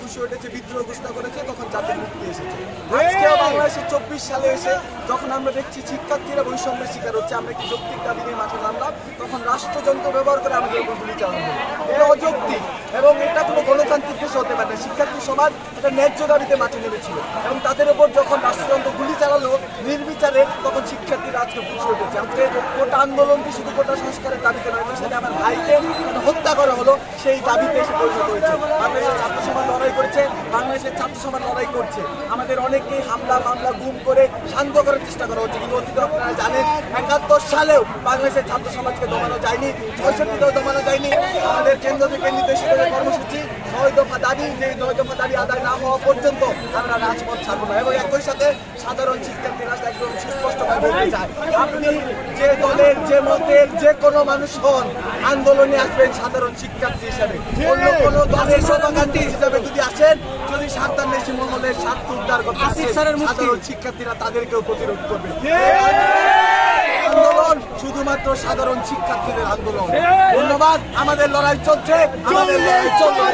ফুসে উঠেছে বিদ্রোহ ঘোষণা করেছে তখন জাতির মুক্তি এসেছে। আজকে বাংলাদেশে চব্বিশ সালে এসে যখন আমরা দেখছি শিক্ষার্থীরা বৈষম্যের শিকার হচ্ছে আমরা একটি যৌক্তিক দাবি নিয়ে মাঠে নামলাম তখন রাষ্ট্রযন্ত্র ব্যবহার করে আমাদের উপর গুলি চালানো এটা অযৌক্তিক এবং এটা কোনো গণতান্ত্রিক দেশে হতে পারে না। শিক্ষার্থী সমাজ এটা ন্যায্য দাবিতে মাঠে নেমেছিল এবং তাদের উপর যখন রাষ্ট্রযন্ত্র গুলি চালালো নির্বিচারে তখন শিক্ষার্থীরা আজকে ফুসে উঠেছে। আজকে কোটা আন্দোলনটি শুধু কোটা সংস্কারের দাবিতে নয় সাথে আমার ভাইকে করা হলো, সেই দাবিতে এসে পরিণত হয়েছে। বাংলাদেশের ছাত্র সমাজ লড়াই করেছে, বাংলাদেশের ছাত্র সমাজ লড়াই করছে। আমাদের অনেকেই হামলা, মামলা, গুম করে শান্ত করার চেষ্টা করা হচ্ছে। কিন্তু অতীতে আপনারা জানেন, একাত্তর সালেও বাংলাদেশের ছাত্র সমাজকে দমানো যায়নি, ছয়ষট্টিতেও দমানো যায়নি। আমাদের কেন্দ্র থেকে নির্দেশিত কর্মসূচি, নয় দফা দাবি যে নয় দফা দাবি আদায় না হওয়া পর্যন্ত আমরা রাজপথ ছাড়বো না। এবং একই সাথে সাধারণ শিক্ষার্থীরা একদম সুস্পষ্টভাবে বলতে চায় আপনি যে দলের যে মতের যে কোনো মানুষ হন আন্দোলনে আসবেন সাধারণ শিক্ষার্থী হিসাবে। অন্য কোনো দলের শোভাকাঙ্ক্ষী হিসাবে যদি আসেন যদি সাতান্ন বেশি মহলের স্বার্থ উদ্ধার করতে সাধারণ শিক্ষার্থীরা তাদেরকেও প্রতিরোধ করবে। আন্দোলন শুধুমাত্র সাধারণ শিক্ষার্থীদের আন্দোলন। ধন্যবাদ আমাদের লড়াই চলছে আমাদের লড়াই চলবে।